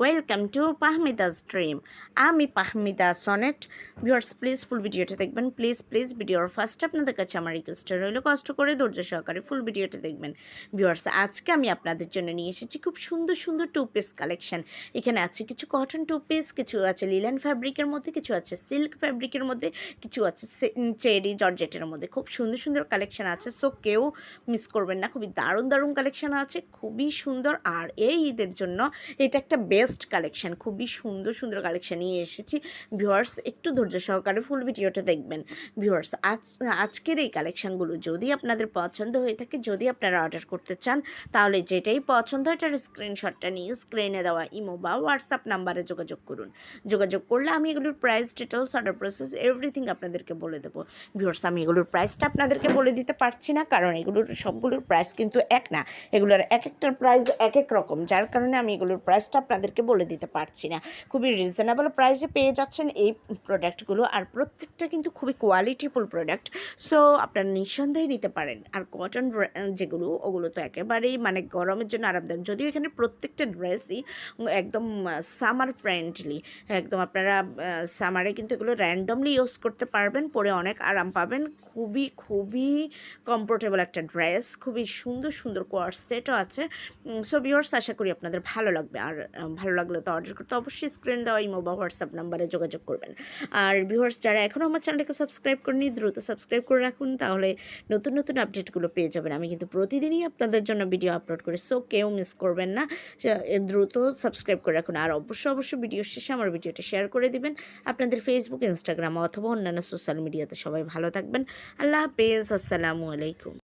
Welcome to Pahmida's dream আমি Pahmida Sonet viewers please full ভিডিওটা দেখবেন। প্লিজ প্লিজ ভিডিওর ফার্স্ট আপনাদের কাছে আমার রিকোয়েস্ট রইল। কষ্ট করে, ধৈর্য সহকারে ফুল ভিডিওটা দেখবেন। ভিউয়ার্স আজকে আমি আপনাদের জন্য নিয়ে এসেছি খুব সুন্দর সুন্দর টু পিস কালেকশন এখানে আছে কিছু কটন টু পিস কিছু আছে লিলেন ফ্যাব্রিকের মধ্যে, কিছু আছে সিল্ক ফ্যাব্রিকের মধ্যে, কিছু আছে চেরি জর্জেটের মধ্যে। খুব সুন্দর সুন্দর কালেকশন আছে। সো কেউ মিস করবেন না। খুবই দারুণ দারুণ কালেকশন আছে। খুবই সুন্দর। আর এই ঈদের জন্য এটা একটা বেস্ট কালেকশন খুবই সুন্দর সুন্দর কালেকশন নিয়ে এসেছি। ভিউয়ার্স একটু ধৈর্য সহকারে ফুল ভিডিওটা দেখবেন। ভিউয়ার্স আজ, আজকের এই কালেকশনগুলো যদি আপনাদের পছন্দ হয়ে থাকে, যদি আপনারা অর্ডার করতে চান, তাহলে যেটাই পছন্দ হয় এটার স্ক্রিনশটটা নিয়ে স্ক্রিনে দেওয়া ইমো বা হোয়াটসঅ্যাপ নাম্বারে যোগাযোগ করুন। যোগাযোগ করলে আমি এগুলোর price details order process everything আপনাদেরকে বলে দেবো। ভিউয়ার্স আমি এগুলোর প্রাইসটা আপনাদেরকে বলে দিতে পারছি না, কারণ এগুলোর সবগুলোর প্রাইস কিন্তু এক না। এগুলোর এক একটার প্রাইস এক এক রকম, যার কারণে আমি এগুলোর প্রাইসটা আপনাদেরকে বলে দিতে পারছি না। খুবই রিজনেবল প্রাইসে পেয়ে যাচ্ছেন এই প্রোডাক্টগুলো আর প্রত্যেকটা কিন্তু খুবই কোয়ালিটিফুল প্রোডাক্ট সো আপনারা নিঃসন্দেহে নিতে পারেন। আর কটন যেগুলো ওগুলো তো একেবারেই মানে গরমের জন্য আরামদায়ক। যদিও এখানে প্রত্যেকটা ড্রেসই একদম সামার ফ্রেন্ডলি একদম আপনারা সামারে কিন্তু এগুলো র্যান্ডমলি ইউজ করতে পারবেন পরে অনেক আরাম পাবেন। খুবই খুবই কমফোর্টেবল একটা ড্রেস খুবই সুন্দর সুন্দর কোয়ার সেটও আছে। সো ভিউয়ার্স আশা করি আপনাদের ভালো লাগবে। আর আহ, ভালো লাগলে তো অর্ডার করতে অবশ্যই স্ক্রিন দেওয়া ইমো বা হোয়াটসঅ্যাপ নাম্বারে যোগাযোগ করবেন। আর ভিউয়ার্স যারা এখনও আমার চ্যানেলটাকে সাবস্ক্রাইব করেনি দ্রুত সাবস্ক্রাইব করে রাখুন, তাহলে নতুন নতুন আপডেটগুলো পেয়ে যাবেন। আমি কিন্তু প্রতিদিনই আপনাদের জন্য ভিডিও আপলোড করি সো কেউ মিস করবেন না। দ্রুত সাবস্ক্রাইব করে রাখুন। আর অবশ্যই অবশ্যই ভিডিও শেষে আমার ভিডিওটা শেয়ার করে দিবেন। আপনাদের ফেসবুক ইনস্টাগ্রাম অথবা অন্যান্য সোশ্যাল মিডিয়াতে সবাই ভালো থাকবেন। আল্লাহ হাফেজ, আসসালামু আলাইকুম।